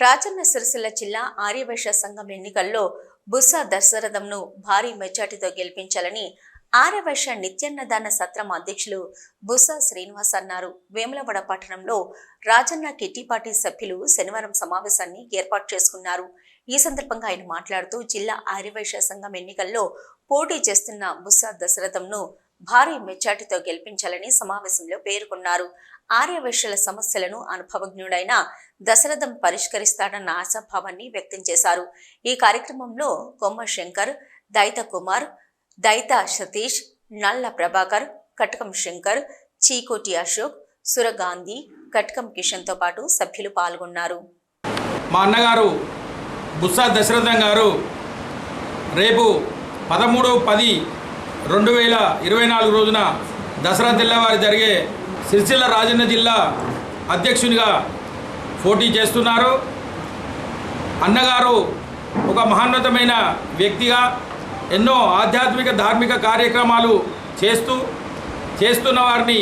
రాజన్న సిరిసిల్ల జిల్లా ఆర్యవైశ్య సంఘం ఎన్నికల్లో బుస్సా దశరథంను భారీ మెజార్టీతో గెలిపించాలని ఆర్యవైశ్య నిత్యన్నదాన సత్రం అధ్యక్షులు బుస్సా శ్రీనివాస్ అన్నారు. వేములవాడ పట్టణంలో రాజన్న కిట్టిపాటి సభ్యులు శనివారం సమావేశాన్ని ఏర్పాటు చేసుకున్నారు. ఈ సందర్భంగా ఆయన మాట్లాడుతూ జిల్లా ఆర్యవైశ్య సంఘం ఎన్నికల్లో పోటీ చేస్తున్న బుస్సా దశరథంను భారీ మెచ్చాటితో గెలిపించాలని సమావేశంలో పేర్కొన్నారు. ఆర్యవేశ్యల సమస్యలను అనుభవజ్ఞుడైన దశరథం పరిష్కరిస్తాడన్న ఆశాభావాన్ని వ్యక్తం చేశారు. ఈ కార్యక్రమంలో కొమ్మ శంకర్ దైత కుమార్ దైత సతీష్ నల్ల ప్రభాకర్ కటకం శంకర్ చీకోటి అశోక్ సురగాంధీ కటకం కిషన్తో పాటు సభ్యులు పాల్గొన్నారు. మా అన్నగారు బుస్సా దశరథం గారు రేపు పదమూడు పది రెండు వేల ఇరవై నాలుగు రోజున దసరా తెల్లవారి జరిగే సిరిసిల్ల రాజన్న జిల్లా అధ్యక్షునిగా పోటీ చేస్తున్నారు. అన్నగారు ఒక మహోన్నతమైన వ్యక్తిగా ఎన్నో ఆధ్యాత్మిక ధార్మిక కార్యక్రమాలు చేస్తూ చేస్తున్న వారిని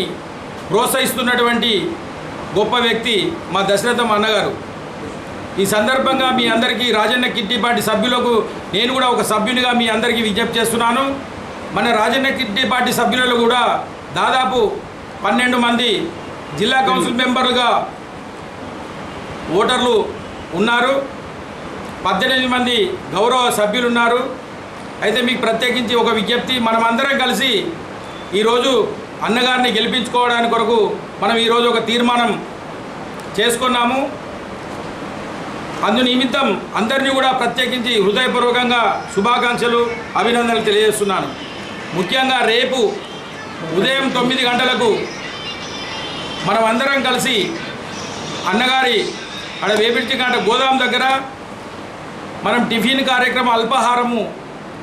ప్రోత్సహిస్తున్నటువంటి గొప్ప వ్యక్తి మా దశరథం అన్నగారు. ఈ సందర్భంగా మీ అందరికీ రాజన్న కిట్టిపాటి సభ్యులకు నేను కూడా ఒక సభ్యునిగా మీ అందరికీ విజ్ఞప్తి చేస్తున్నాను. మన రాజన్న కిట్టి పార్టీ సభ్యులలో కూడా దాదాపు పన్నెండు మంది జిల్లా కౌన్సిల్ మెంబర్లుగా ఓటర్లు ఉన్నారు. పద్దెనిమిది మంది గౌరవ సభ్యులు ఉన్నారు. అయితే మీకు ప్రత్యేకించి ఒక విజ్ఞప్తి మనమందరం కలిసి ఈరోజు అన్నగారిని గెలిపించుకోవడానికి కొరకు మనం ఈరోజు ఒక తీర్మానం చేసుకున్నాము. అందు నిమిత్తం అందరినీ కూడా ప్రత్యేకించి హృదయపూర్వకంగా శుభాకాంక్షలు అభినందనలు తెలియజేస్తున్నాను. ముఖ్యంగా రేపు ఉదయం తొమ్మిది గంటలకు మనం అందరం కలిసి అన్నగారి అక్కడ వేపిడిచి గోదాం దగ్గర మనం టిఫిన్ కార్యక్రమం అల్పాహారము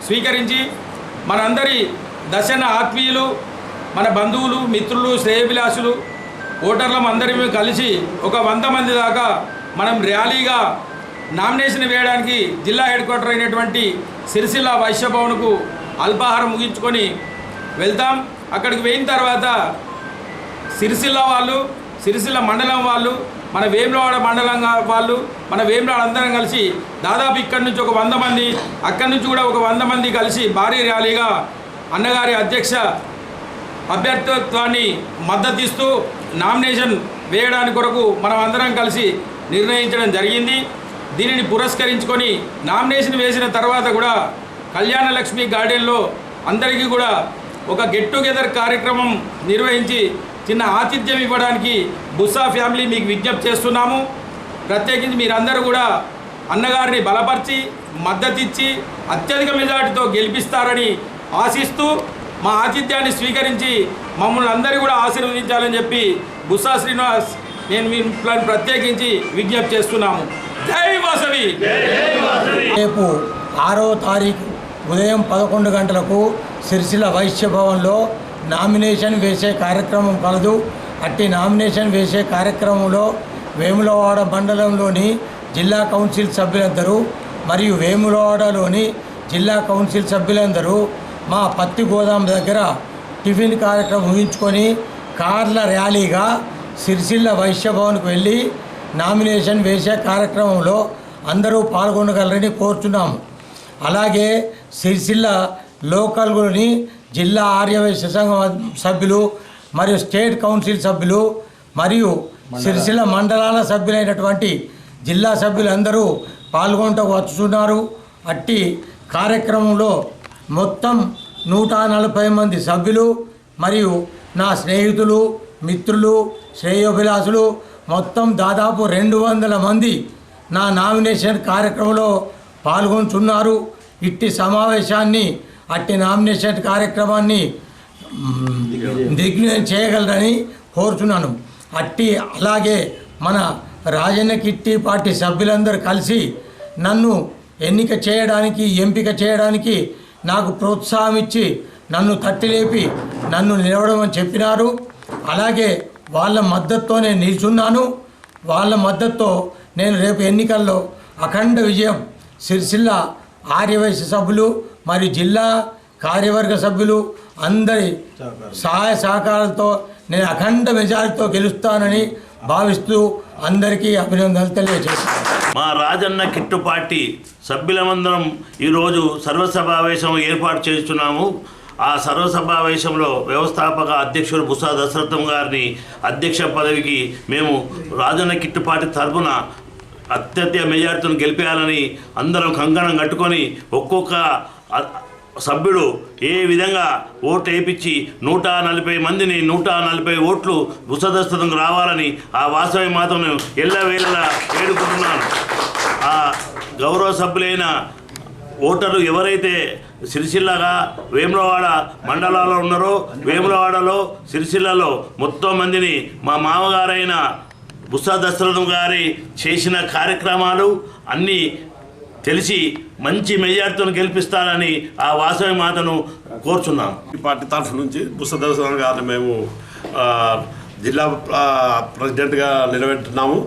స్వీకరించి మనందరి దశన ఆత్మీయులు మన బంధువులు మిత్రులు శ్రేయభిలాషులు ఓటర్లం అందరం కలిసి ఒక వంద మంది దాకా మనం ర్యాలీగా నామినేషన్ వేయడానికి జిల్లా హెడ్ క్వార్టర్ అయినటువంటి సిరిసిల్ల వైశ్యభవన్కు అల్పాహారం ముగించుకొని వెళ్తాం. అక్కడికి పోయిన తర్వాత సిరిసిల్ల వాళ్ళు సిరిసిల్ల మండలం వాళ్ళు మన వేములవాడ మండలం వాళ్ళు మన వేములవాడ అందరం కలిసి దాదాపు ఇక్కడి నుంచి ఒక వంద మంది అక్కడి నుంచి కూడా ఒక వంద మంది కలిసి భారీ ర్యాలీగా అన్నగారి అధ్యక్ష అభ్యర్థిత్వాన్ని మద్దతిస్తూ నామినేషన్ వేయడానికి కొరకు మనం అందరం కలిసి నిర్ణయించడం జరిగింది. దీనిని పురస్కరించుకొని నామినేషన్ వేసిన తర్వాత కూడా కళ్యాణ లక్ష్మి గార్డెన్లో అందరికీ కూడా ఒక గెట్ టుగెదర్ కార్యక్రమం నిర్వహించి చిన్న ఆతిథ్యం ఇవ్వడానికి బుస్సా ఫ్యామిలీ మీకు విజ్ఞప్తి చేస్తున్నాము. ప్రత్యేకించి మీరందరూ కూడా అన్నగారిని బలపరిచి మద్దతిచ్చి అత్యధిక మెజార్టీతో గెలిపిస్తారని ఆశిస్తూ మా ఆతిథ్యాన్ని స్వీకరించి మమ్మల్ని అందరూ కూడా ఆశీర్వదించాలని చెప్పి బుస్సా శ్రీనివాస్ నేను మీ ప్రత్యేకించి విజ్ఞప్తి చేస్తున్నాము. జై వాసవి! రేపు ఆరో తారీఖు ఉదయం పదకొండు గంటలకు సిరిసిల్ల వైశ్య భవన్లో నామినేషన్ వేసే కార్యక్రమం కలదు. అట్టి నామినేషన్ వేసే కార్యక్రమంలో వేములవాడ మండలంలోని జిల్లా కౌన్సిల్ సభ్యులందరూ మరియు వేములవాడలోని జిల్లా కౌన్సిల్ సభ్యులందరూ మా పత్తి గోదాం దగ్గర టిఫిన్ కార్యక్రమం ముగించుకొని కార్ల ర్యాలీగా సిరిసిల్ల వైశ్య భవన్కు వెళ్ళి నామినేషన్ వేసే కార్యక్రమంలో అందరూ పాల్గొనగలరని కోరుతున్నాము అలాగే సిరిసిల్ల లోకల్లోని జిల్లా ఆర్యవైశ్య సంఘం సభ్యులు మరియు స్టేట్ కౌన్సిల్ సభ్యులు మరియు సిరిసిల్ల మండలాల సభ్యులైనటువంటి జిల్లా సభ్యులందరూ పాల్గొనటకు వచ్చుతున్నారు అట్టి కార్యక్రమంలో మొత్తం నూట నలభై మంది సభ్యులు మరియు నా స్నేహితులు మిత్రులు శ్రేయోభిలాసులు మొత్తం దాదాపు రెండు వందల మంది నా నామినేషన్ కార్యక్రమంలో పాల్గొంటున్నారు. ఇట్టి సమావేశాన్ని అట్టి నామినేషన్ కార్యక్రమాన్ని దిగ్విజయం చేయగలరని కోరుతున్నాను అట్టి అలాగే మన రాజన్న కిట్టి పార్టీ సభ్యులందరూ కలిసి నన్ను ఎన్నిక చేయడానికి ఎంపిక చేయడానికి నాకు ప్రోత్సాహం ఇచ్చి నన్ను తట్టిలేపి నన్ను నిలవడమని చెప్పినారు. అలాగే వాళ్ళ మద్దతుతో నేను నిల్చున్నాను. వాళ్ళ మద్దతుతో నేను రేపు ఎన్నికల్లో అఖండ విజయం సిరిసిల్ల ఆర్యవైశ్య సభ్యులు మరియు జిల్లా కార్యవర్గ సభ్యులు అందరి సహాయ సహకారాలతో నేను అఖండ మెజారిటీతో గెలుస్తానని భావిస్తూ అందరికీ అభినందనలు తెలియజేస్తున్నాను. మా రాజన్న కిట్టు పార్టీ సభ్యులమందరం ఈరోజు సర్వసమావేశం ఏర్పాటు చేస్తున్నాము. ఆ సర్వసమావేశంలో వ్యవస్థాపక అధ్యక్షుడు బుసా దశరథం గారిని అధ్యక్ష పదవికి మేము రాజన్న కిట్టు పార్టీ తరఫున అత్యధిక మెజార్టీని గెలిపేయాలని అందరం కంకణం కట్టుకొని ఒక్కొక్క సభ్యుడు ఏ విధంగా ఓటు వేయించి నూట నలభై మందిని నూట నలభై ఓట్లు బుసదస్తతం రావాలని ఆ వాసవి మాతను ఎల్లవేళలా వేడుకుంటున్నాను. ఆ గౌరవ సభ్యులైన ఓటర్లు ఎవరైతే సిరిసిల్లగా వేములవాడ మండలాల్లో ఉన్నారో వేములవాడలో సిరిసిల్లలో మొత్తం మందిని మా మామగారైన బుస్సా దశరథం గారి చేసిన కార్యక్రమాలు అన్నీ తెలిసి మంచి మెజార్టీతో గెలిపిస్తారని ఆ వాసవి మాతను కోరుచున్నాం. ఈ పార్టీ తరఫు నుంచి బుస్సదర్శనం గారిని మేము జిల్లా ప్రెసిడెంట్గా నిలబెట్టున్నాము.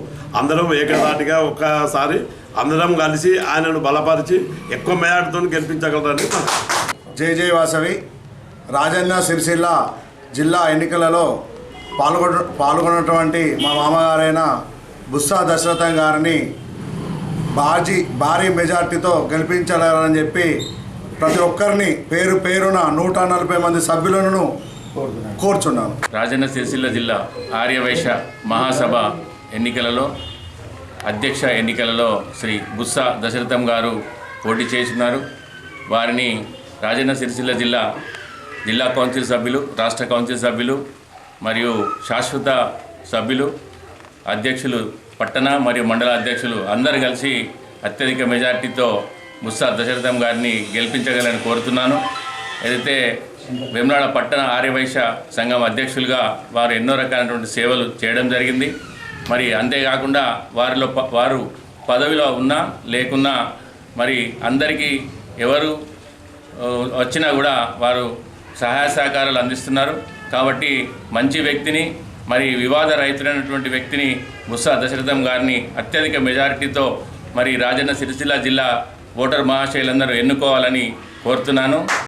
అందరం ఏకదాటిగా ఒక్కసారి అందరం కలిసి ఆయనను బలపరిచి ఎక్కువ మేయాడుతో గెలిపించగలరని జై జై వాసవి. రాజన్న సిరిసిల్ల జిల్లా ఎన్నికలలో పాల్గొన పాల్గొన్నటువంటి మా మామగారైన బుస్సా దశరథం గారిని బాజీ భారీ మెజార్టీతో గెలిపించాలని చెప్పి ప్రతి ఒక్కరిని పేరు పేరున నూట నలభై మంది సభ్యులను కోరుచున్నాను. రాజన్న సిరిసిల్ల జిల్లా ఆర్యవైశ్య మహాసభ ఎన్నికలలో అధ్యక్ష ఎన్నికలలో శ్రీ బుస్సా దశరథం గారు పోటీ చేస్తున్నారు. వారిని రాజన్న సిరిసిల్ల జిల్లా జిల్లా కౌన్సిల్ సభ్యులు రాష్ట్ర కౌన్సిల్ సభ్యులు మరియు శాశ్వత సభ్యులు అధ్యక్షులు పట్టణ మరియు మండల అధ్యక్షులు అందరు కలిసి అత్యధిక మెజార్టీతో ముస్సా దశరథం గారిని గెలిపించగలని కోరుతున్నాను. ఏదైతే వేములాడ పట్టణ ఆర్యవైశ్య సంఘం అధ్యక్షులుగా వారు ఎన్నో రకాలైనటువంటి సేవలు చేయడం జరిగింది. మరి అంతేకాకుండా వారిలో ప- వారు పదవిలో ఉన్నా లేకున్నా మరి అందరికీ ఎవరు వచ్చినా కూడా వారు సహాయ సహకారాలు అందిస్తున్నారు. కాబట్టి మంచి వ్యక్తిని మరి వివాద రహితులైనటువంటి వ్యక్తిని బుస్సా దశరథం గారిని అత్యధిక మెజారిటీతో మరి రాజన్న సిరిసిల్ల జిల్లా ఓటర్ మహాశయులందరూ ఎన్నుకోవాలని కోరుతున్నాను.